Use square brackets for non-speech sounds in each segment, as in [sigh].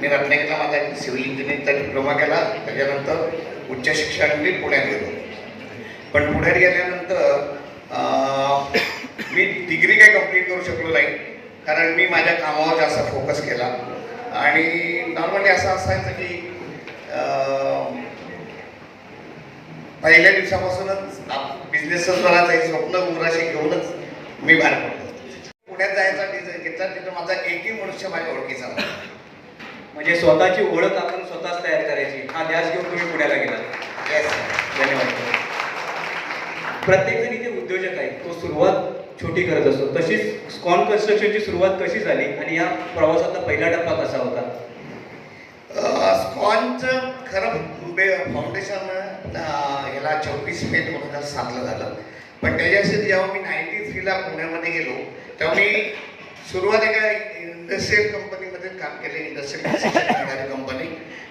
मी रत्नागिरीला माझा civil इंजिनिअरिंगचा diploma केला. त्याच्यानंतर उच्च शिक्षण मी पुण्यात गेलो. पण पुण्यात गेल्यानंतर मी डिग्री काही कंप्लीट करू शकलो नाही. कारण मी माझ्या कामावर जास्त फोकस केला. आणि नॉर्मली असं असायचं की पहिल्या दिवसापासूनच बिझनेसच करायचं हे स्वप्न उराशी घेऊनच मी बाहेर पडलो. पुण्यात जायचा डिझाईन घेतला तिथं माझा एकही मनुष्य माझ्या ओळखीचा म्हणजे स्वतःची ओळख आपण स्वतःच तयार करायची. हा ध्यास घेऊन तुम्ही पुण्याला गेला. धन्यवाद. प्रत्येक जण इथे उद्योजक आहे. तो सुरुवात छोटी करत असतो. तशीच स्कॉन कन्स्ट्रक्शनची सुरुवात कशी झाली आणि या प्रवासातला पहिला टप्पा कसा होता? स्कॉनचं खरं फाउंडेशन ह्याला चोवीस मे दोन हजार सातला झालं. पण त्याच्याशी जेव्हा मी नाईन्टी थ्रीला पुण्यामध्ये गेलो तेव्हा मी सुरुवात एका इंडस्ट्रियल कंपनीमध्ये काम केले इंडस्ट्रियल कंपनी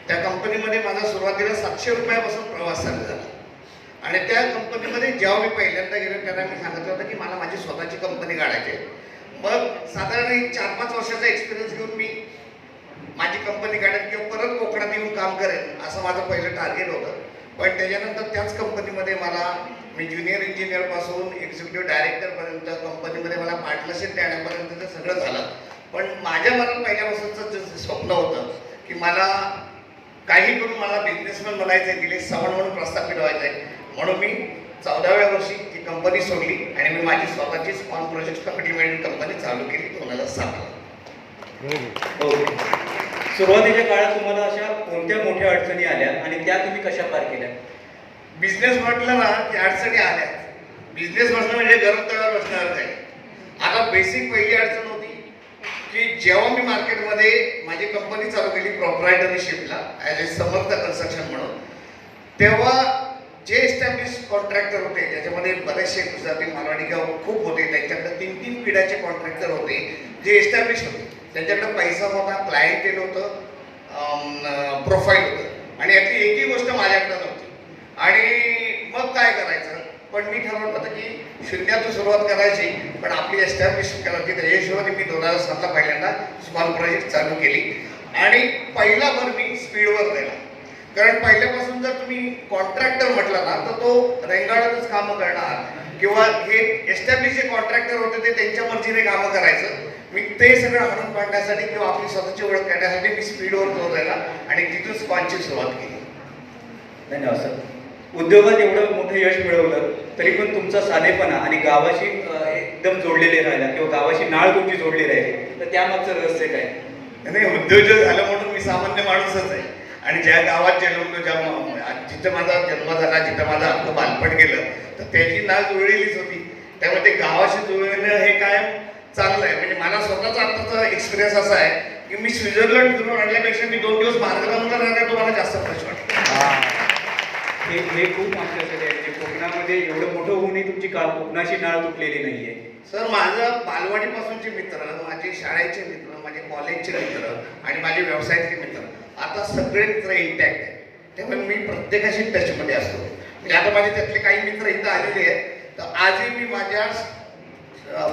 त्या कंपनीमध्ये माझा सुरुवातीला सातशे रुपयापासून प्रवास चालू झाला. आणि त्या कंपनीमध्ये जेव्हा मी पहिल्यांदा गेलो त्यांना मी सांगितलं होतं की मला माझी स्वतःची कंपनी काढायची आहे. मग साधारण एक चार पाच वर्षाचा एक्सपिरियन्स घेऊन मी माझी कंपनी काढेल किंवा परत कोकणात येऊन काम करेन असं माझं पहिलं टार्गेट होतं. पण त्याच्यानंतर त्याच कंपनीमध्ये मला मी ज्युनियर इंजिनियरपासून एक्झिक्युटिव्ह डायरेक्टरपर्यंत कंपनीमध्ये मला पार्टनरशिप देण्यापर्यंत ते सगळं झालं. पण माझ्या मनात पहिल्यापासूनचं जे स्वप्न होतं की मला काही करून मला बिझनेसमॅन बनायचं आहे गेले सवण म्हणून प्रस्थापित व्हायचं आहे म्हणून मी चौदाव्या वर्षी ती कंपनी सोडली आणि मी माझी स्वतःची स्पॉन प्रोजेक्ट लिमिटेड कंपनी चालू केली दोन हजार सातला ओके सुरुवातीच्या काळात तुम्हाला अशा कोणत्या मोठ्या अडचणी आल्या आणि त्या तुम्ही कशा पार केल्या? बिझनेस म्हटलं ना की अडचणी आल्या. बिझनेस बसणं म्हणजे गरम तळावर बसणार आहे. आता बेसिक पहिली अडचण की जेव्हा मी मार्केटमध्ये माझी कंपनी चालू केली प्रॉपरायटरशिपला ॲज ए समर्थ कन्स्ट्रक्शन म्हणून तेव्हा जे एस्टॅब्लिश कॉन्ट्रॅक्टर होते ज्याच्यामध्ये बरेचसे गुजराती मारवाडी गाव खूप होते त्यांच्याकडे तीन तीन पिढ्याचे कॉन्ट्रॅक्टर होते जे एस्टॅब्लिश होते. त्यांच्याकडे पैसा होता क्लायंटेल होतं प्रोफाईल होतं. आणि यातली एकही गोष्ट माझ्याकडे नव्हती. आणि मग काय करायचं? पण मी ठरवलं होतं की शून्यातून सुरुवात करायची पण आपली एस्टॅब्लिश करायची तर हिशोबाने मी दोन हजार सातला पहिल्यांदा स्मॉल प्रोजेक्ट चालू केली. आणि पहिला भर मी स्पीडवर दिला कारण पहिल्यापासून जर तुम्ही कॉन्ट्रॅक्टर म्हटला ना तर तो रेंगाळतच कामं करणार. किंवा हे एस्टॅब्लिश जे कॉन्ट्रॅक्टर होते ते त्यांच्या मर्जीने कामं करायचं. मी ते सगळं हाणून पाडण्यासाठी किंवा आपली स्वतःची ओळख करण्यासाठी मी स्पीडवर जोर राहिला आणि तिथून स्पॉनची सुरुवात केली. धन्यवाद सर उद्योगात एवढं मोठं यश मिळवलं तरी पण तुमचा साधेपणा आणि गावाशी एकदम जोडलेले राहिला किंवा गावाशी नाळ तुमची जोडली राहिली तर त्यामागचं रहस्य काय? नाही उद्योजक झालं म्हणून मी सामान्य माणूसच आहे. आणि ज्या गावात जन्मलो ज्या म- जिथं माझा जन्म झाला जिथं माझं आपलं बालपण गेलं तर त्याची नाळ जुळलेलीच होती. त्यामुळे ते गावाशी जुळणं हे कायम चांगलं आहे. म्हणजे मला स्वतःचा आत्ताचा एक्सपिरियन्स असा आहे की मी स्वित्झर्लंड फिरून आणल्यापेक्षा मी दोन दिवस मार्गदर्शनाला राहण्यात तुम्हाला जास्त फ्रेश वाटतं हे हे खूप आमच्यासाठी आहे. म्हणजे कोकणामध्ये एवढं मोठं होऊनही तुमची का कोकणाची नाळ तुटलेली नाहीये. सर माझं बालवाडीपासूनचे मित्र माझे शाळेचे मित्र माझे कॉलेजचे मित्र आणि माझे व्यवसायाचे मित्र आता सगळे मित्र इंटॅक्ट त्यामुळे मी प्रत्येकाशी टचमध्ये असतो. म्हणजे आता माझे त्यातले काही मित्र इथं आलेले आहेत. तर आजही मी माझ्या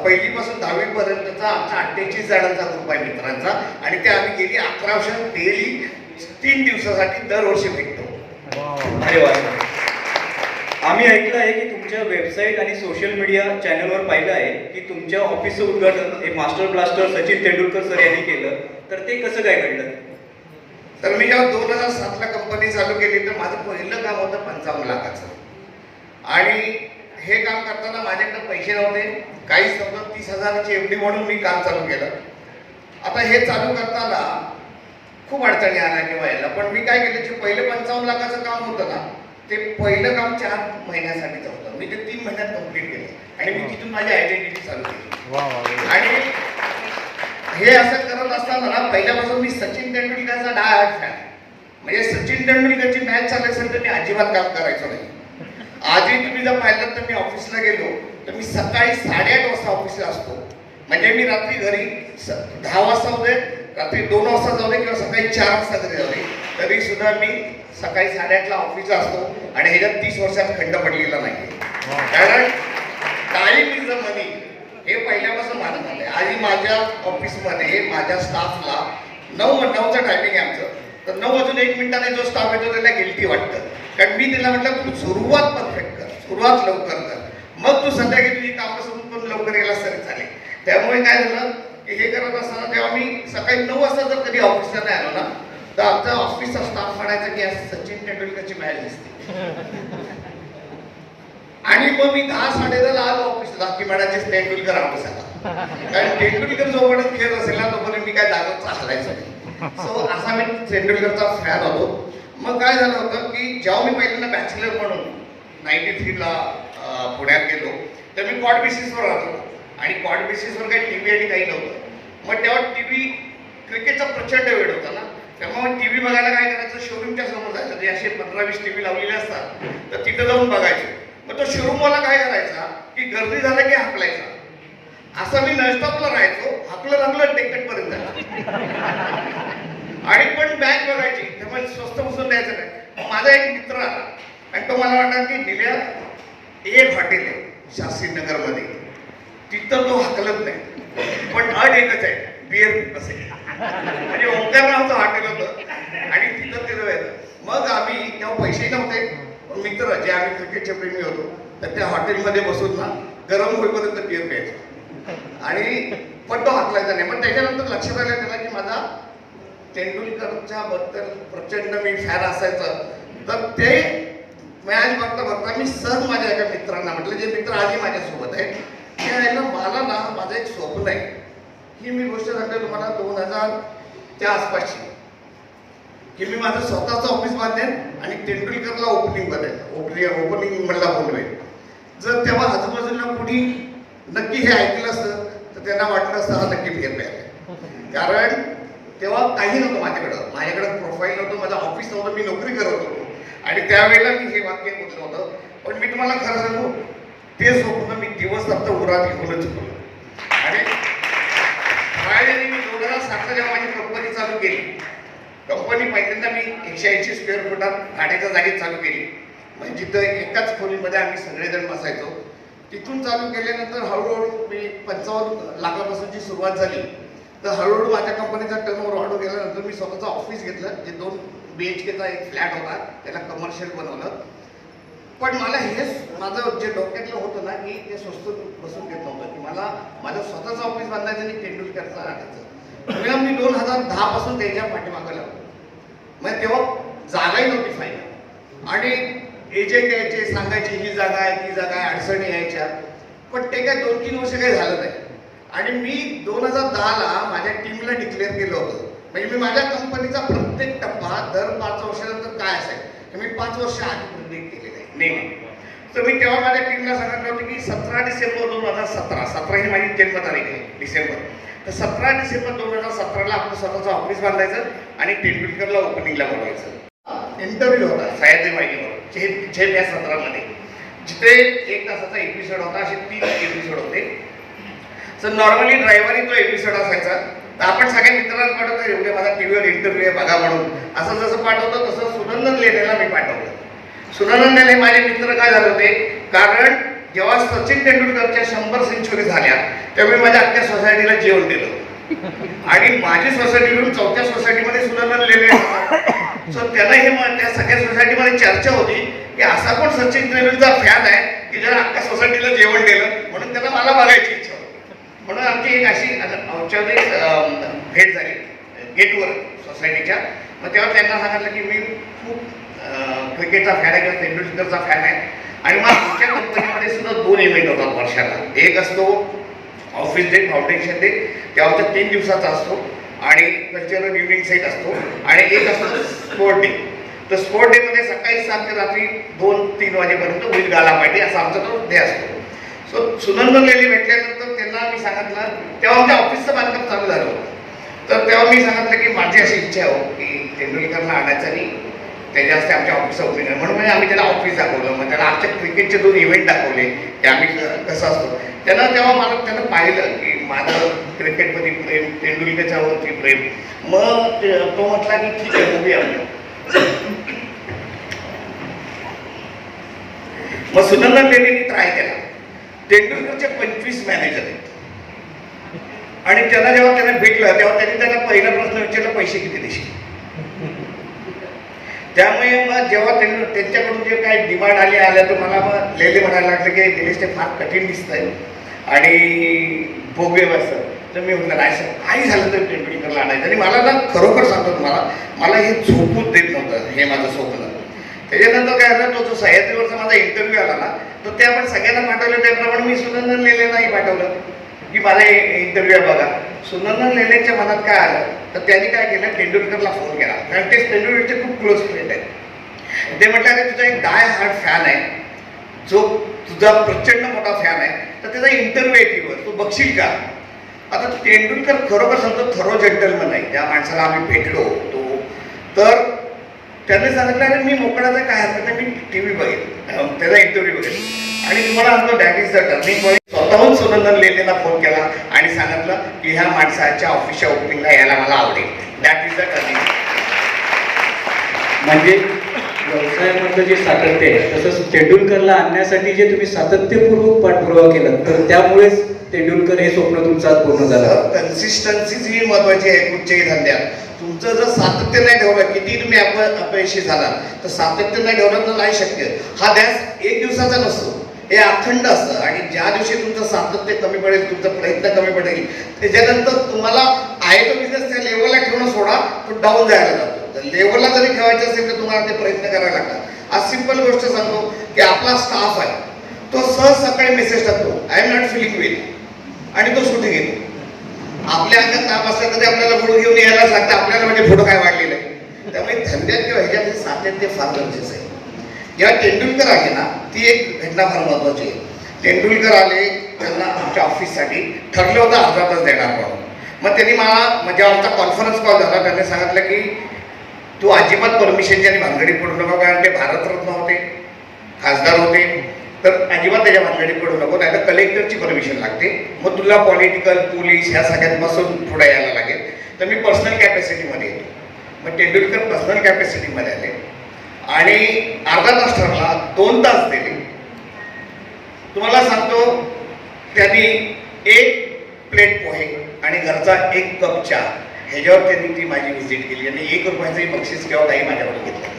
पहिलीपासून दहावीपर्यंतचा आमचा अठ्ठेचाळीस जणांचा ग्रुप आहे मित्रांचा. आणि ते आम्ही गेली अकरा वर्ष डेली तीन दिवसासाठी दरवर्षी भेट अरे वा आम्ही ऐकलं आहे की तुमच्या वेबसाईट आणि सोशल मीडिया चॅनलवर पाहिलं आहे की तुमच्या ऑफिसचं उद्घाटन हे master blaster Sachin Tendulkar sir यांनी केलं. तर ते कसं काय घडलं? तर मी जेव्हा दोन हजार सातला कंपनी चालू केली तर माझं पहिलं काम होतं पंचावन्न लाखाचं. आणि हे काम करताना माझ्याकडे पैसे नव्हते. काही समजा तीस हजाराची एफ डी म्हणून मी काम चालू केलं. आता हे चालू करताना खूप अडचणी आल्या किंवा यायला पण मी काय केलं जे पहिलं पंचावन्न लाखाचं काम होतं ना ते पहिलं काम चार महिन्यासाठीचं होतं. मी ते तीन महिन्यात कंप्लीट केलं. आणि मी तिथून माझी आयडेंटिटी चालू केली. आणि हे असं करत असताना ना पहिल्यापासून मी सचिन तेंडुलकरचा डाय हार्ट फॅन म्हणजे सचिन तेंडुलकरची मॅच चालू असेल तर मी अजिबात काम करायचो नाही. आजही तुम्ही जर पाहिलं तर मी ऑफिसला गेलो तर मी सकाळी साडेआठ वाजता ऑफिसला असतो. म्हणजे मी रात्री घरी दहा वाजता दे रात्री दोन वाजता जाऊ दे किंवा सकाळी चार वाजता घरी जाऊ दे तरी सुद्धा मी सकाळी साडेआठला ऑफिसला असतो आणि ह्याच्यात तीस वर्षात खंड पडलेला नाही कारण टाईम इज द मनी हे पहिल्यापासून मानत झालंय आधी माझ्या ऑफिसमध्ये माझ्या स्टाफला नऊ नऊचं टायमिंग आहे आमचं. तर नऊ वाजून एक मिनिटाने जो स्टाफ येतो त्याला गिल्टी वाटतं. कारण मी त्याला म्हटलं तू सुरुवात परफेक्ट कर. सुरुवात लवकर कर. मग तू संध्याकाळी तुझी कामं सोडून पण लवकर गेलास तरी चालेल त्यामुळे काय झालं की हे करत असताना तेव्हा मी सकाळी नऊ वाजता जर कधी ऑफिसला नाही आलो ना तर आमचा ऑफिसचा स्टाफ म्हणायचा की आज सचिन तेंडुलकरची मॅच दिसते. आणि मग मी दहा साडेदहाला आलो ऑफिसला की म्हणायचे तेंडुलकर ऑफिसला कारण तेंडुलकर जोपर्यंत खेळत असेल ना तोपर्यंत मी काय जागा चालायचो सो असा मी तेंडुलकरचा फॅन होतो. मग काय झालं होतं की जेव्हा मी पहिल्यांदा बॅचलर म्हणून नाईन्टी थ्रीला पुण्यात गेलो तर मी कॉट बेसिसवर राहतो आणि कॉड बेसिसवर काही टी व्ही आणि काही नव्हतं. मग तेव्हा टी व्ही क्रिकेटचा प्रचंड वेळ होता ना. त्यामुळे टी व्ही बघायला काय करायचं? शोरूमच्या समोर जायचं. ते असे पंधरा वीस टी व्ही लावलेले असतात तर तिथं जाऊन बघायचे. मग तो शोरूमवाला काय करायचा? की गर्दी झाला की हाकलायचा. असं मी नष्टापला राहायचो. हाकलं लागलं टेकट पर्यंत आणि पण बॅच बघायची. त्यामुळे स्वस्त बसून द्यायचं नाही. माझा एक मित्र आला. आणि तो मला वाटला की निल्या एक हॉटेल आहे शास्त्रीनगरमध्ये. तिथं तो हाकलत नाही. पण अट एकच आहे बिअर असेल म्हणजे ओंकार तो हॉटेल होत. आणि तिथं ते जायचं मग आम्ही तेव्हा पैसे नव्हते. मित्र जे आम्ही क्रिकेटचे प्रेमी होतो तर त्या हॉटेलमध्ये बसून ना गरम होईपर्यंत बिअर प्यायचो. आणि पण तो हाकलायचा नाही. मग त्याच्यानंतर लक्षात आलं त्याला की माझा तेंडुलकरच्या बद्दल प्रचंड मी फॅन असायचं. तर ते मॅच बघता बघता मी सहज माझ्या एका मित्रांना म्हटलं जे मित्र आधी माझ्यासोबत आहेत की मला ना माझं एक स्वप्न आहे. ही मी गोष्ट सांगते तुम्हाला दोन हजारच्या आसपासची. की मी माझं स्वतःचं ऑफिस बांधेन आणि तेंडुलकरला ओपनिंग बनेल ओपनिंग ओपनिंग म्हणला बोलवेल जर तेव्हा आजूबाजूला कुणी नक्की हे ऐकलं असतं तर त्यांना वाटलं असतं हा नक्की फेर प्यायला कारण तेव्हा काही नव्हतं माझ्याकडं. माझ्याकडं प्रोफाईल नव्हतं माझं ऑफिस नव्हतं मी नोकरी करत होतो. आणि त्यावेळेला मी हे वाक्य बोललं होतं. पण मी तुम्हाला खरं सांगू ते स्वप्न मी दिवस आता उरात घेऊनच बोललो. आणि फायनली मी दोन हजार सातला जेव्हा माझी कंपनी चालू केली. कंपनी पहिल्यांदा मी एकशे ऐंशी स्क्वेअर फुटात भाड्याच्या जागेत चालू केली. म्हणजे जिथं एकाच खोलीमध्ये आम्ही सगळेजण बसायचो. तिथून चालू केल्यानंतर हळूहळू मी पंचावन्न लाखापासूनची सुरुवात झाली. तर हळूहळू माझ्या कंपनीचा टर्नओव्हर वाढू गेल्यानंतर मी स्वतःचं ऑफिस घेतलं. जे दोन बी एच केचा एक फ्लॅट होता त्याला कमर्शियल बनवलं. पण मला हेच माझं जे डोक्यातलं होतं ना की ते स्वस्त बसून घेत नव्हतं की मला माझं स्वतःचं ऑफिस बांधायचं आणि तेंडुलकरचं आणायचं. म्हणून मी दोन हजार दहा पासून त्याच्या पाठीमागं लागलो. मग तेव्हा जागाही नव्हती फायदा आणि एजंट यायचे सांगायचे ही जागा आहे ती जागा आहे अडचणी यायच्या. पण ते काय दोन तीन वर्ष काही झालं नाही. आणि मी दोन हजार दहाला माझ्या टीमला डिक्लेअर केलं होतं. म्हणजे मी माझ्या कंपनीचा प्रत्येक टप्पा दर पाच वर्षानंतर काय असेल हे मी पाच वर्ष आधी प्रिडिक्ट केलेलं नेहमी तर मी तेव्हा माझ्या टीमला सांगितलं होतं की सतरा डिसेंबर दोन हजार सतरा सतरा ही माझी जन्मतारीख आहे डिसेंबर. तर सतरा डिसेंबर दोन हजार सतराला आपलं स्वतःचं ऑफिस बांधायचं आणि तेंडुलकरला ओपनिंगला बोलवायचं. इंटरव्ह्यू होता. सह्याद्री वाहिनीवर झेप झेप या सत्रामध्ये. जिथे एक तासाचा एपिसोड होता असे तीन एपिसोड होते. सर नॉर्मली ड्रायव्हरही तो एपिसोड असायचा. तर आपण सगळ्या मित्रांना पाठवतो एवढे माझा टीव्हीवर इंटरव्ह्यू आहे बघा म्हणून. असं जसं पाठवतो तसं सुनंदन लेण्याला मी पाठवलं सुनंदन हे माझे मित्र काय झाले होते? कारण जेव्हा सचिन तेंडुलकरच्या शंभर सेंचुरी झाल्या तेव्हा माझ्या अख्ख्या सोसायटीला जेवण दिलं. आणि माझी सोसायटीवरून चौथ्या सोसायटीमध्ये सुनंदन लेणे सो त्याला हे त्या सगळ्या सोसायटीमध्ये चर्चा होती की असा पण सचिन तेंडुलकरचा फॅन आहे की ज्याला अख्ख्या सोसायटीला जेवण दिलं? म्हणून त्याला मला बघायची इच्छा होती. म्हणून आमची एक अशी औपचारिक भेट झाली. गेटवर सोसायटीच्या मग तेव्हा त्यांना सांगितलं की मी खूप क्रिकेटचा फॅन आहे किंवा तेंडुलकरचा फॅन आहे. आणि मग आमच्या कंपनीमध्ये सुद्धा दोन इव्हेंट होतात वर्षाला. एक असतो ऑफिस डे फाउंडेशन डे तेव्हा तो तीन दिवसाचा असतो. आणि कल्चरल इव्हिनिंग सेट असतो. आणि एक असतो स्पोर्ट डे तर स्पोर्ट डेमध्ये सकाळी सात ते रात्री दोन तीन वाजेपर्यंत होईल गाला पाहिजे असा आमचा तो डे असतो. सो सुनंद लेली भेटल्यानंतर त्यांना मी सांगितलं तेव्हा आमच्या ऑफिसचं बांधकाम चालू झालं होतं. तर तेव्हा मी सांगितलं की माझी अशी इच्छा आहे हो की तेंडुलकरला आणायचं आणि त्याच्या हस्ते आमच्या ऑफिसचा ओपनिंग आहे. म्हणून म्हणजे आम्ही त्याला ऑफिस दाखवलं. मग त्याला आमच्या क्रिकेटचे दोन इव्हेंट दाखवले. ते आम्ही कसं असतो. त्यानं तेव्हा मला त्यानं पाहिलं की माझं क्रिकेटमध्ये प्रेम तेंडुलकरच्यावरती प्रेम. मग तो म्हटला की ठीक आहे मूवी आम्ही. मग सुनंदन देवींनी ट्राय केला. तेंडुलकरचे पंचवीस मॅनेजर आहेत. आणि त्यांना जेव्हा त्यांना भेटलं तेव्हा त्यांनी त्याला पहिला प्रश्न विचारला पैसे किती देशील? त्यामुळे मग जेव्हा त्यांनी त्यांच्याकडून जे काही डिमांड आली आल्या तर मला मग लेले म्हणायला लागलं की निलेश ते फार कठीण दिसत आहे आणि भोगे असं तर मी म्हटलं नाही सर काही झालं तर तेंडुलकरला आणायचं. आणि मला ना खरोखर सांगतो तुम्हाला मला हे झोपूच देत नव्हतं हे माझं स्वप्न. त्याच्यानंतर काय झालं तो जो सह्याद्रीवरचा माझा इंटरव्ह्यू आला ना तर ते आपण सगळ्यांना पाठवलं त्याप्रमाणे मी सुद्धा लेले नाही पाठवलं. की मला इंटरव्ह्यू आहे बघा. सुनंदन लेलेच्या मनात काय आलं? तर त्यांनी काय केलं? तेंडुलकरला फोन केला. कारण ते तेंडुलकरचे खूप क्लोज फ्रेंड आहेत. ते म्हटलं अरे तुझा एक डाय हार्ड फॅन आहे. जो तुझा प्रचंड मोठा फॅन आहे. तर त्याचा इंटरव्ह्यू आहे टीव्हीवर तू बघशील का? आता तेंडुलकर खरोखर सांगतो थरो जेंटलमन आहे. त्या माणसाला आम्ही भेटलो तो तर त्याने सांगितलं अरे मी मोकळाचा काय हरकत नाही मी टी व्ही बघेन त्याचा इंटरव्ह्यू बघेन. आणि तुम्हाला सांगतो that is the turning point स्वतःहून सुनंदन लेलेला फोन केला आणि सांगितलं की ह्या माणसाच्या ऑफिसच्या ओपनिंगला यायला मला आवडेल. दॅट इज द म्हणजे व्यवसायामधलं जे सातत्य आहे तसंच तेंडुलकरला आणण्यासाठी जे तुम्ही सातत्यपूर्वक पाठपुरावा केला तर त्यामुळेच तेंडुलकर हे स्वप्न तुमचं पूर्ण झालं. कन्सिस्टन्सीच ही महत्वाची आहे कुठच्याही धंद्यात. तुमचं जर सातत्य नाही ठेवलं किती तुम्ही अप अपयशी झाला तर सातत्य नाही ठेवलं तर नाही शक्य. हा ध्यास एक दिवसाचा नसतो. हे अखंड असतं. आणि ज्या दिवशी तुमचं सातत्य कमी पडेल तुमचा प्रयत्न कमी पडेल त्याच्यानंतर तुम्हाला आहे तो बिझनेस त्या लेवलला ठेवणं सोडा तो डाऊन जायला लागतो. तर लेवलला जरी ठेवायचं असेल तर तुम्हाला ते प्रयत्न करावे लागतात. आज सिंपल गोष्ट सांगतो की आपला स्टाफ आहे. तो सहज सकाळी मेसेज टाकतो. I am not feeling well आणि तो सुटी घेतो. आपल्या अंगात ताप असला तरी आपल्याला फोटो घेऊन यायलाच लागतं. आपल्याला म्हणजे फोटो काय वाढलेलं आहे? त्यामुळे धंद्यात किंवा ह्याच्यात सातत्य फार गरजेचं आहे. जेव्हा तेंडुलकर आहे ना ती एक घटना फार महत्त्वाची आहे. तेंडुलकर आले त्यांना आमच्या ऑफिससाठी ठरलं होतं अर्धा देणार म्हणून. मग त्यांनी मला म्हणजे आमचा कॉन्फरन्स कॉल झाला त्यांनी सांगितलं की तू अजिबात परमिशनची आणि भानगडीत पडू नको कारण ते भारतरत्न होते खासदार होते. तर अजिबात त्याच्या भानगडीत पडू नको नाही तर कलेक्टरची परमिशन लागते. मग तुला पॉलिटिकल पोलीस ह्या सगळ्यात बसून पुढे यायला लागेल. तर मी पर्सनल कॅपॅसिटीमध्ये येतो. मग तेंडुलकर पर्सनल कॅपॅसिटीमध्ये आले. आणि अर्धा तास ठरला दोन तास दिले. तुम्हाला सांगतो त्यांनी एक प्लेट पोहे आणि घरचा एक कप चहा. ह्याच्यावर त्यांनी ती माझी व्हिजिट केली आणि एक रुपयाचंही बक्षीस किंवा काही माझ्याकडून घेतलं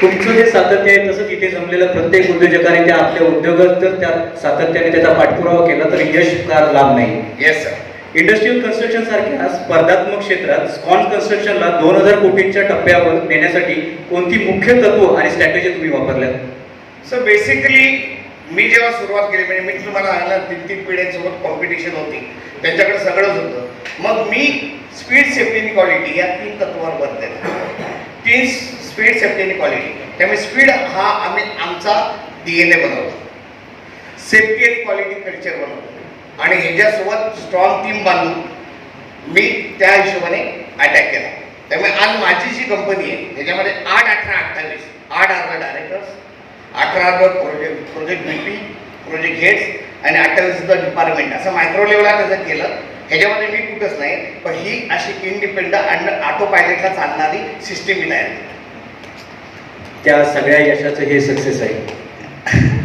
तुमचं जे सातत्य आहे तसंच इथे जमलेल्या प्रत्येक उद्योजकाने त्या आपल्या उद्योगात जर त्या सातत्याने त्याचा पाठपुरावा केला तर यश फार लाभ नाही. येस सर इंडस्ट्रियल कन्स्ट्रक्शन सारख्या स्पर्धात्मक क्षेत्रात स्कॉन कन्स्ट्रक्शनला दोन हजार कोटींच्या टप्प्यावर नेण्यासाठी कोणती मुख्य तत्व आणि स्ट्रॅटेजी तुम्ही वापरल्या सर बेसिकली मी जेव्हा सुरुवात केली म्हणजे मी तुम्हाला आणला तीन तीन पिढ्यांसोबत कॉम्पिटिशन होती. त्यांच्याकडे सगळंच होतं. मग मी स्पीड सेफ्टी आणि क्वालिटी या तीन तत्वावर बनते तीन स्पीड सेफ्टी आणि क्वालिटी त्यामुळे स्पीड हा आम्ही आमचा डी एन ए बनवला. सेफ्टी आणि क्वालिटी कल्चर बनवतो आणि ह्याच्यासोबत स्ट्रॉंग टीम बांधून मी त्या हिशोबाने अटॅक केला. त्यामुळे आज माझी जी कंपनी आहे त्याच्यामध्ये आठ अठरा अठ्ठावीस आठ अर्धा डायरेक्टर्स अठरा अर्धा project project B P project heads आणि अठ्ठावीस सुद्धा डिपार्टमेंट असं मायक्रो लेवलला त्याचं केलं. ह्याच्यामध्ये मी कुठंच नाही पण ही अशी इंडिपेंडंट आणि ऑटो पायलटला चालणारी सिस्टीम मी तयार केली. त्या सगळ्या यशाचं हे सक्सेस आहे. [laughs]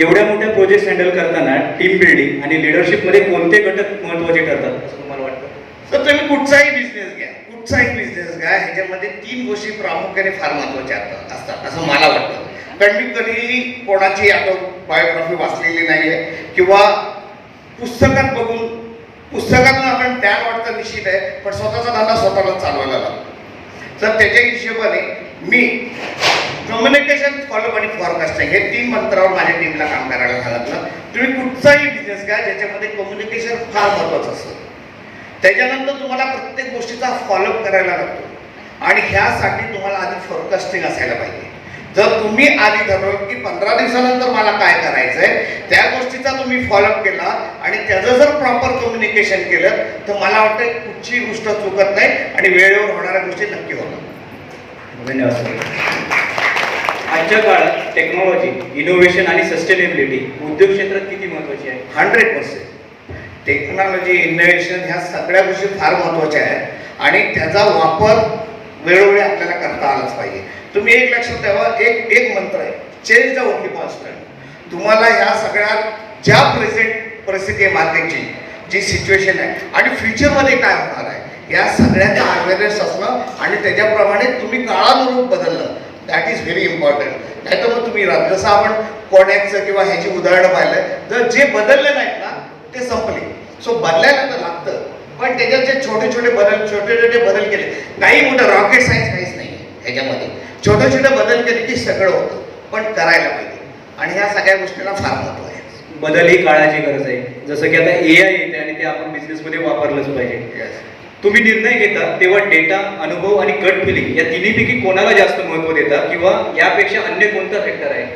एवढ्या मोठ्या प्रोजेक्ट हँडल करताना टीम बिल्डिंग आणि लिडरशिपमध्ये कोणते घटक महत्त्वाचे ठरतात? असं तुम्हाला वाटतं. तर तुम्ही कुठचाही बिझनेस घ्या. कुठचाही बिझनेस घ्या ह्याच्यामध्ये तीन गोष्टी प्रामुख्याने फार महत्त्वाच्या असतात- असतात. असं मला वाटतं. कारण मी कधीही कोणाची ऑटो बायोग्राफी वाचलेली नाही आहे किंवा पुस्तकात बघून पुस्तकातून आपण ज्ञान वाटतं निश्चित आहे पण स्वतःचा धंदा स्वतःला चालवायला लागतो. तर त्याच्या हिशोबाने मी कम्युनिकेशन फॉलोअप आणि फॉरकास्टिंग हे तीन मंत्रावर माझ्या टीमला काम करायला सांगितलं तुम्ही कुठचाही बिझनेस घ्या ज्याच्यामध्ये कम्युनिकेशन फार महत्त्वाचं असतं. त्याच्यानंतर तुम्हाला प्रत्येक गोष्टीचा फॉलोअप करायला लागतो. आणि ह्यासाठी तुम्हाला आधी फोरकास्टिंग असायला पाहिजे. जर तुम्ही आधी ठरवलं की पंधरा दिवसानंतर मला काय करायचं आहे त्या गोष्टीचा तुम्ही फॉलोअप केला आणि त्याचं जर प्रॉपर कम्युनिकेशन केलं तर मला वाटतं कुठचीही गोष्ट चुकत नाही आणि वेळेवर होणाऱ्या गोष्टी नक्की होतात. धन्यवाद आजच्या काळात टेक्नॉलॉजी इनोव्हेशन आणि सस्टेनेबिलिटी उद्योग क्षेत्रात किती महत्वाची आहे? हंड्रेड पर्सेंट टेक्नॉलॉजी इनोव्हेशन ह्या सगळ्या गोष्टी फार महत्त्वाच्या आहेत आणि त्याचा वापर वेळोवेळी आपल्याला करता आलाच पाहिजे. तुम्ही एक लक्षात ठेवा एक एक मंत्र आहे चेंज द ओनली कॉन्स्टंट तुम्हाला ह्या सगळ्यात ज्या प्रेझेंट परिस्थिती आहे मार्केटची जी सिच्युएशन आहे आणि फ्युचरमध्ये काय होणार आहे या सगळ्याचा अवेअरनेस असणं आणि त्याच्याप्रमाणे तुम्ही काळानुरूप बदललं दॅट इज व्हेरी इम्पॉर्टंट नाही तर मग तुम्ही राहत जसं आपण कोडॅकचं किंवा ह्याची उदाहरणं पाहिलं तर जे बदलले नाहीत ना ते संपले. सो बदलायला तर लागतं. पण त्याच्यात जे छोटे छोटे बदल छोटे छोटे बदल केले काही मोठं रॉकेट सायन्स काहीच नाही ह्याच्यामध्ये. छोटे छोटे बदल केले की सगळं होतं. पण करायला पाहिजे. आणि ह्या सगळ्या गोष्टीला फार महत्त्व आहे. बदल ही काळाची गरज आहे. जसं की आता ए आय येते आणि ते आपण बिझनेसमध्ये वापरलंच पाहिजे. तुम्ही निर्णय घेता तेव्हा डेटा अनुभव आणि गट फिलिंग या तिन्हीपैकी कोणाला जास्त महत्त्व देता किंवा यापेक्षा अन्य कोणता फॅक्टर आहे?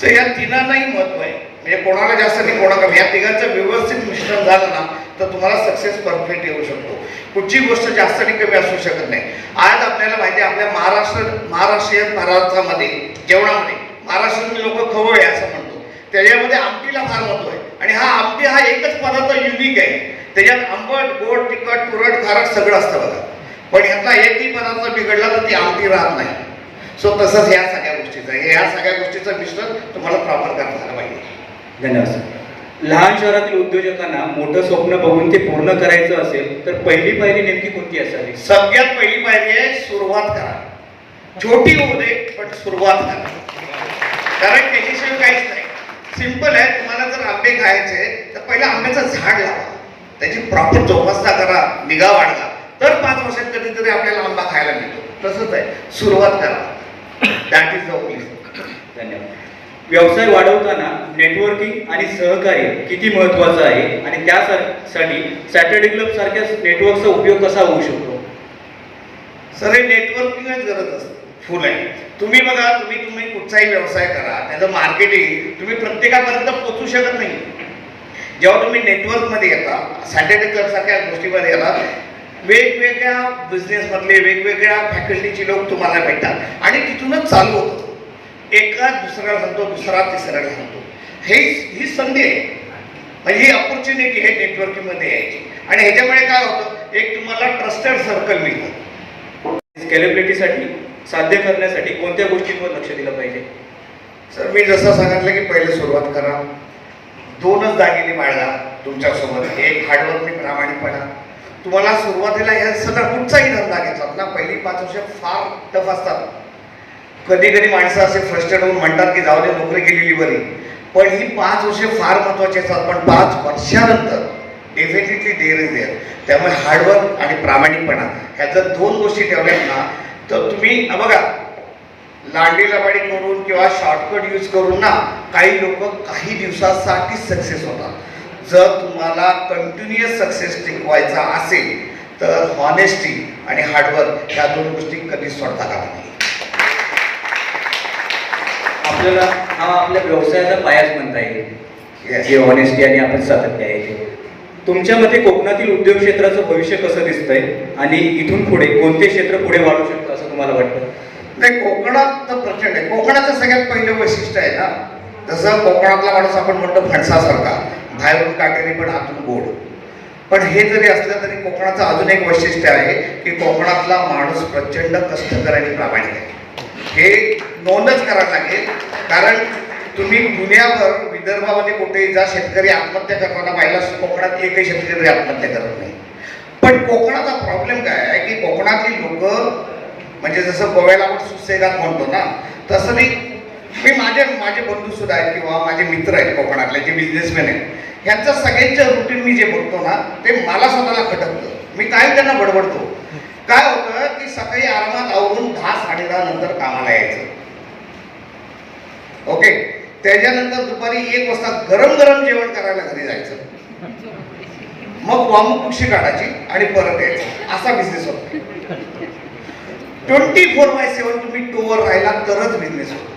सर या तिघांनाही महत्त्व आहे. म्हणजे कोणाला जास्त नाही कोणा कमी. या तिघांचं व्यवस्थित मिश्रण झालं ना तर तुम्हाला सक्सेस परफेक्ट येऊ शकतो. कुठची गोष्ट जास्त आणि कमी असू शकत नाही. आज आपल्याला माहिती आहे आपल्या महाराष्ट्र महाराष्ट्रीयन पदार्थामध्ये जेवणामध्ये महाराष्ट्रातील लोक खवळे असं म्हणतो. त्याच्यामध्ये आमटीला फार महत्त्व आहे. आणि हा आमटी हा एकच पदार्थ युनिक आहे. त्याच्यात आंबट गोड तिखट तुरट खारट सगळं असतं बघा. पण ह्यातला एकही पदार्थ बिघडला तर ती आमटी राहत नाही. सो तसंच ह्या सगळ्या गोष्टीचं आहे. ह्या सगळ्या गोष्टीचं मिश्रण तुम्हाला प्रॉपर करता आलं पाहिजे. धन्यवाद लहान शहरातील उद्योजकांना मोठं स्वप्न बघून ते पूर्ण करायचं असेल तर पहिली पायरी नेमकी कोणती असावी? सगळ्यात पहिली पायरी आहे सुरुवात करा. छोटी होऊ दे पण सुरुवात करा. कारण त्याच्याशिवाय काहीच नाही. सिंपल आहे तुम्हाला आंबे खायचे तर पहिलं आंब्याचं झाड लावा. त्याची प्रॉपर जोपासना करा निगा बाळगा तर पाच वर्षात कधीतरी आपल्याला आंबा खायला मिळतो. तसंच आहे. सुरुवात करा. दॅट इज धन्यवाद. व्यवसाय वाढवताना नेटवर्किंग आणि सहकार्य किती महत्वाचं आहे आणि त्यासाठी सॅटर्डे क्लब सारख्या नेटवर्कचा उपयोग कसा होऊ शकतो? सर हे नेटवर्किंगच गरज असते. फुल आहे. तुम्ही बघा तुम्ही तुम्ही कुठचाही व्यवसाय करा त्याचं मार्केटिंग तुम्ही प्रत्येकापर्यंत पोचू शकत नाही. जेव्हा तुम्ही नेटवर्कमध्ये येता सॅटर्डे क्लब सारख्या गोष्टीमध्ये येता वेगवेगळ्या बिझनेसमधले वेगवेगळ्या फॅकल्टीचे लोक तुम्हाला भेटतात. आणि तिथूनच चालू होतं. एका दुसऱ्याला सांगतो दुसरा तिसऱ्याला सांगतो. हे ही संधी आहे. म्हणजे ही ऑपॉर्च्युनिटी हे नेटवर्किंगमध्ये यायची. आणि ह्याच्यामुळे काय होतं एक तुम्हाला ट्रस्टेड सर्कल मिळतं. स्केलेबिलिटीसाठी साध्य करण्यासाठी कोणत्या गोष्टींवर लक्ष दिलं पाहिजे? सर मी जसं सांगितलं की पहिले सुरुवात करा. दोनच दागिने मांडला तुमच्यासोबत. एक हार्डवर्क मी प्रामाणिकपणा. तुम्हाला सुरुवातीला ह्या सगळा कुठचाही धंदा घेतलात ना. पहिली पाच वर्ष फार टफ असतात. कधी कधी माणसं असे फ्रस्ट्रेट होऊन म्हणतात की जाऊ दे नोकरी गेलेली बरी. पण ही पाच वर्षे फार महत्वाची असतात. पण पाच वर्षानंतर डेफिनेटली देर इज देअर त्यामुळे हार्डवर्क आणि प्रामाणिकपणा ह्या जर दोन गोष्टी ठेवल्यात ना तर तुम्ही बघा लांडी लबाडी करून किंवा शॉर्टकट यूज करून ना काही लोक काही दिवसासाठी सक्सेस होतात. जर तुम्हाला कंटिन्युअस सक्सेस टिकवायचा असेल तर हॉनेस्टी आणि हार्डवर्क ह्या दोन गोष्टी कधीच सोडता कामा नाही आपल्याला हा आपल्या व्यवसायाचा पायाच म्हणता येईल. जे ऑनेस्टी आणि आपण सातत्य आहे ते. तुमच्या मते कोकणातील उद्योग क्षेत्राचं भविष्य कसं दिसतंय? आणि इथून पुढे कोणते क्षेत्र पुढे वाढू शकतं? तुम्हाला वाटतं? नाही कोकणात तर प्रचंड आहे. कोकणाचं सगळ्यात पहिलं वैशिष्ट्य आहे ना जसं कोकणातला माणूस आपण म्हणतो फणसासारखा बाहेरून काटेरी पण आतून गोड. पण हे जरी असलं तरी कोकणाचं अजून एक वैशिष्ट्य आहे की कोकणातला माणूस प्रचंड कष्टकर आणि प्रामाणिक आहे. हे नोंदच करावं लागेल कारण तुम्ही दुनियाभर विदर्भामध्ये कुठेही जा शेतकरी आत्महत्या करताना पाहिला कोकणात एकही शेतकरी आत्महत्या करत नाही. पण कोकणाचा प्रॉब्लेम काय आहे की कोकणातली लोक म्हणजे जसं गोव्याला आपण सुसेगात म्हणतो ना तसं मी मी माझे माझे बंधू सुद्धा आहेत किंवा माझे मित्र आहेत कोकणातले जे बिझनेसमॅन आहेत. ह्यांचं सगळ्यांचं रुटीन मी जे बघतो ना ते मला स्वतःला खटकतं. मी काय त्यांना बडबडतो. काय होतं की सकाळी आरामात आवरून दहा साडेदहा नंतर कामाला यायचं. ओके त्याच्यानंतर दुपारी एक वाजता गरम गरम जेवण करायला घरी जायचं. मग वामकुक्षी काढायची आणि परत यायचं. असा बिझनेस होता. ट्वेंटी फोर बाय सेवन तुम्ही टूवर राहिला तरच बिझनेस होतो.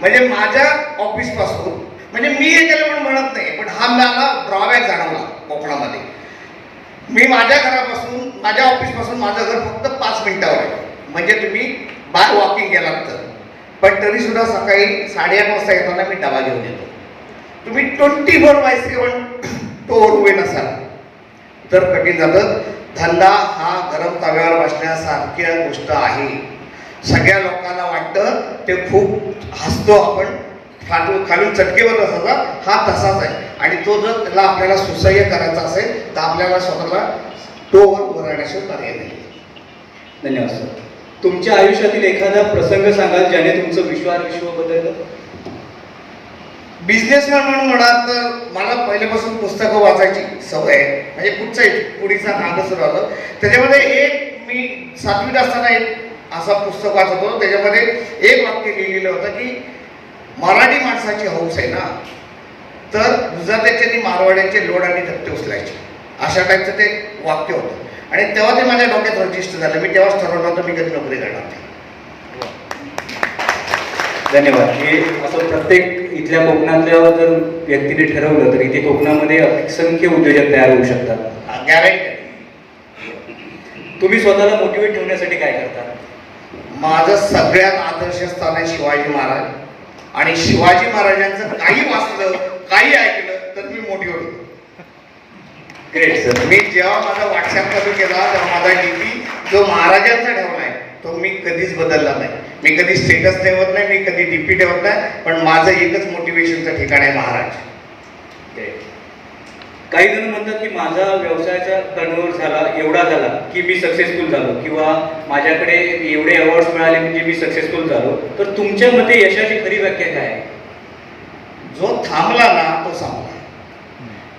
म्हणजे माझ्या ऑफिसपासून म्हणजे मी हे केलं पण म्हणत नाही पण हा मला ड्रॉबॅक जाणवला कोकणामध्ये. मी माझ्या घरापासून माझ्या ऑफिसपासून माझं घर फक्त पाच मिनिटावर आहे. म्हणजे तुम्ही बाय वॉकिंग गेलात तर. पण तरी सुद्धा सकाळी साडेआठ वाजता येताना मी डबा घेऊन येतो. तुम्ही twenty four by seven tower उभे नसाल तर कठीण झालं धंदा हा गरम तव्यावर बसण्यासारख्या गोष्ट आहे. सगळ्या लोकांना वाटतं ते खूप हसतो आपण. फाटू खालून चटकेवर असायचा हा तसाच आहे. आणि तो जर त्याला आपल्याला सुसह्य करायचा असेल तर आपल्याला स्वतःला टोवर उभं पर्याय नाही. धन्यवाद सर. तुमच्या आयुष्यातील एखादा प्रसंग सांगाल ज्याने तुमचं विश्वास विश्व बदललं? बिझनेसमॅन म्हणून म्हणाल तर मला पहिल्यापासून पुस्तकं वाचायची सवय आहे. म्हणजे कुठचंही पुढीचा नांद सुरू आलं. त्याच्यामध्ये एक मी सातवीत असताना एक असा पुस्तक वाचत होतो. त्याच्यामध्ये एक वाक्य लिहिलेलं होतं की मराठी माणसाची हौस आहे ना तर गुजरात्याचे आणि मारवाड्यांचे लोड आणि धक्के उचलायचे. अशा टाईपचं ते वाक्य होतं. आणि तेव्हा ते माझ्या डोक्यात रजिस्टर झालं. मी तेव्हाच ठरवलं होतं मी कधी नोकरी करणार नाही. धन्यवाद. हे असं प्रत्येक इथल्या कोकणातल्या जर व्यक्तीने ठरवलं तर इथे कोकणामध्ये असंख्य उद्योजक तयार होऊ शकतात. तुम्ही स्वतःला मोटिवेट ठेवण्यासाठी काय करता? माझं सगळ्यात आदर्श स्थान आहे शिवाजी महाराज. आणि शिवाजी महाराजांचं काही वाचलं काही ऐकलं तर मी मोठी होतो. ग्रेट सर मी जेव्हा माझा व्हॉट्सअप चालू केला तेव्हा माझा डीपी जो महाराजांचा ठेवला आहे तो मी कधीच बदलला नाही. मी कधी स्टेटस ठेवत नाही मी कधी डीपी ठेवत नाही पण माझं एकच मोटिवेशनचं ठिकाण आहे महाराज. काही जण म्हणतात की माझा व्यवसायाचा टर्नओव्हर झाला एवढा झाला की मी सक्सेसफुल झालो किंवा माझ्याकडे एवढे अवॉर्ड्स मिळाले म्हणजे मी सक्सेसफुल झालो. तर तुमच्या मते यशाची खरी व्याख्या काय आहे? जो थांबला ना तो संपला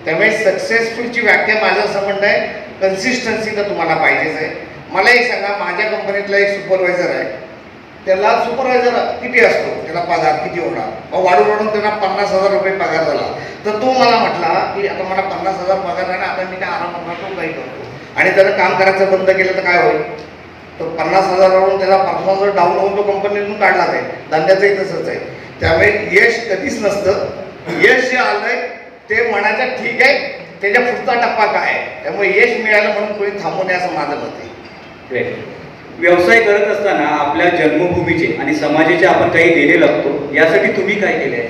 त्यामुळे सक्सेसफुलची व्याख्या माझं असं म्हणणं आहे कन्सिस्टन्सी तर तुम्हाला पाहिजेच आहे. मला एक सांगा माझ्या कंपनीतला एक सुपरवायझर आहे. त्याला सुपरवायझर किती असतो? त्याला पगार किती होणार? मग वाढून वाढून त्यांना पन्नास हजार रुपये पगार झाला. तर तो मला म्हटला की आता मला पन्नास हजार पगार आहे ना आता मी काय आराम करतो काही करतो. आणि त्यानं काम करायचं बंद केलं तर काय होईल? तर पन्नास हजारावरून त्याला परफॉर्मन्स डाऊन होऊन तो कंपनीतून काढला आहे धंद्याचंही तसंच आहे. त्यामुळे यश कधीच नसतं. यश जे आलंय ते म्हणायचं ठीक आहे त्याच्या पुढचा टप्पा काय आहे? त्यामुळे यश मिळालं म्हणून कोणी थांबू नये असं माझं मत आहे. व्यवसाय करत असताना आपल्या जन्मभूमीचे आणि समाजाचे आपण काही देणे लागतो यासाठी तुम्ही काय केले आहे?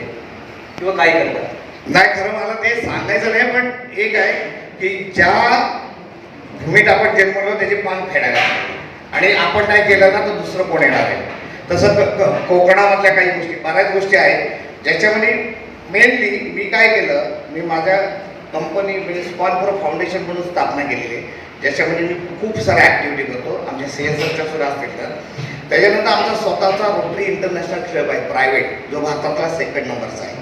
किंवा काय करता? नाही खरं मला ते सांगायचं नाही पण एक आहे की ज्या भूमीत आपण जन्मलो त्याचे पान फेडायला आणि आपण नाही केलं ना तर दुसरं कोण येणार आहे? तसं क- कोकणामधल्या काही गोष्टी बऱ्याच गोष्टी आहेत. ज्याच्यामध्ये मेनली मी काय केलं मी माझ्या कंपनी म्हणजे स्पॉनफोर फाउंडेशन म्हणून स्थापना केलेली आहे. ज्याच्यामध्ये मी खूप साऱ्या ॲक्टिव्हिटी करतो. आमच्या सेल्सच्या सुद्धा असतील तर. त्याच्यानंतर आमचा स्वतःचा रोटरी इंटरनॅशनल क्लब आहे प्रायव्हेट जो भारतातला सेकंड नंबरचा आहे.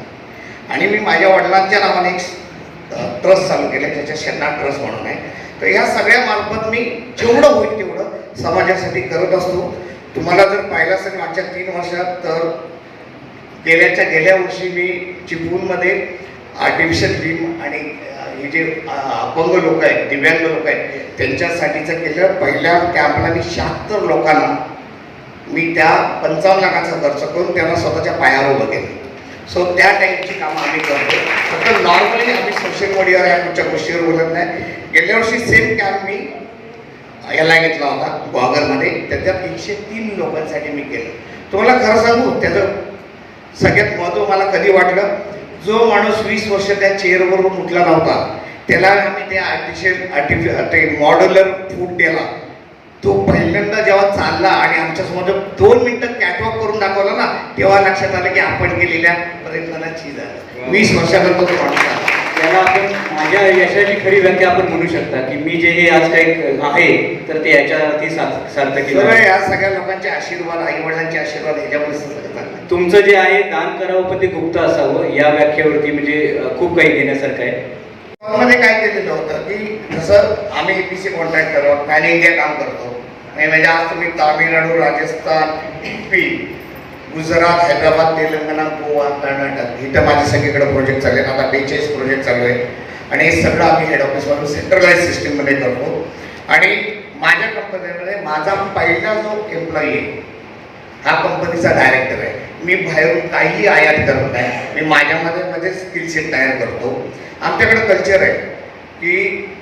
आणि मी माझ्या वडिलांच्या नावाने एक ट्रस्ट चालू केलं ज्याच्या शेन्ना ट्रस्ट म्हणून आहे. तर ह्या सगळ्या मार्फत मी जेवढं होईल तेवढं समाजासाठी करत असतो. तुम्हाला जर पाहिलं असेल मागच्या तीन वर्षात तर गेल्याच्या गेल्या वर्षी मी चिपळूणमध्ये आर्टिफिशियल बीम आणि हे जे अपंग लोक आहेत दिव्यांग लोक आहेत त्यांच्यासाठीचं केलं. पहिल्या कॅम्पला मी शहात्तर लोकांना मी त्या पंचावन्न लाखाचा खर्च करून त्यांना स्वतःच्या पायावर उभं केलं. सो त्या टाईपची कामं आम्ही करतो. फक्त नॉर्मली आम्ही सोशल मीडियावर या कुठच्या गोष्टीवर बोलत नाही. गेल्या वर्षी सेम कॅम्प मी याला घेतला होता ग्वागरमध्ये. त्याच्यात एकशे तीन लोकांसाठी मी केलं. तुम्हाला खरं सांगू त्याचं सगळ्यात महत्त्व मला कधी वाटलं? जो माणूस वीस वर्ष त्या चेअरवरून उठला नव्हता त्याला आम्ही ते आर्टिफिशियल आर्टिफि ते मॉड्युलर फूड दिला. तो पहिल्यांदा जेव्हा चालला आणि आमच्यासमोर दोन मिनिटं कॅटवॉक करून दाखवला ना तेव्हा लक्षात आलं की आपण केलेल्या प्रयत्नाला चीज आहे वीस वर्षानंतर तो माणूस आला. त्याला आपण माझ्या यशाची खरी व्याख्या आपण म्हणू शकता की मी जे हे आज काही आहे तर ते याच्यावरती सार्थकी झालं. या सगळ्या लोकांचे आशीर्वाद आई वडिलांचे आशीर्वाद ह्याच्यामुळे तुमचं जे आहे दान करावं पण ते गुप्त असावं या व्याख्येवरती म्हणजे खूप काही घेण्यासारखं आहे. मध्ये काय केलेलं होतं की जसं आम्ही ए पी सी कॉन्ट्रॅक्ट करतो पॅन इंडिया काम करतो. म्हणजे आज तुम्ही तामिळनाडू राजस्थान पी गुजरात हैदराबाद तेलंगणा गोवा कर्नाटक इथं माझे सगळीकडे प्रोजेक्ट चालले आहेत. आता बेचाळीस प्रोजेक्ट चालू आहेत आणि हे सगळं आम्ही हेड ऑफिसमधून सेंट्रलाइज सिस्टीममध्ये करतो. आणि माझ्या कंपनीमध्ये माझा पहिला जो एम्प्लॉई आहे हा कंपनीचा डायरेक्टर आहे. मी बाहेरून काहीही आयात करत नाही. मी माझ्यामध्ये माझे स्किल सेट तयार करतो. आमच्याकडे कल्चर आहे की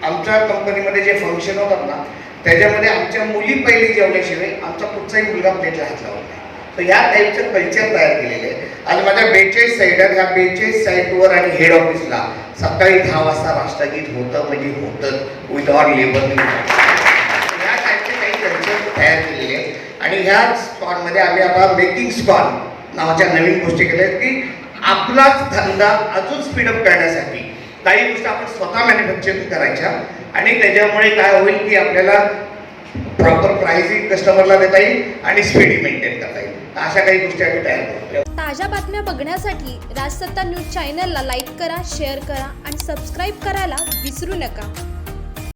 आमच्या कंपनीमध्ये जे फंक्शन होतात ना त्याच्यामध्ये आमच्या मुली पहिले जेवल्याशिवाय आमचा कुठचाही मुलगा प्लेटला हात लावत नाही. तर या टाईपचे कल्चर तयार केलेले आहे आणि माझ्या बेचाळीस साईट ह्या बेचाळीस साईटवर आणि हेड ऑफिसला सकाळी दहा वाजता राष्ट्रगीत होतं म्हणजे होतं विदाउट लेबर या टाईपचे काही कल्चर तयार केलेले आहेत. आणि ह्या स्पॉनमध्ये आम्ही आता मेकिंग स्पॉन नावाच्या नवीन गोष्टी केल्या आहेत की आपलाच धंदा अजून स्पीडअप करण्यासाठी. काही गोष्टी आपण स्वतः मॅन्युफॅक्चरिंग करायच्या. आणि त्याच्यामुळे काय होईल की आपल्याला प्रॉपर प्राइसिंग कस्टमरला देता येईल आणि स्पीड मेंटेन करता येईल. अशा काही गोष्टी आम्ही तयार करतो ताज्या बातम्या बघण्यासाठी राजसत्ता न्यूज चॅनलला लाईक करा शेअर करा आणि सबस्क्राईब करायला विसरू नका.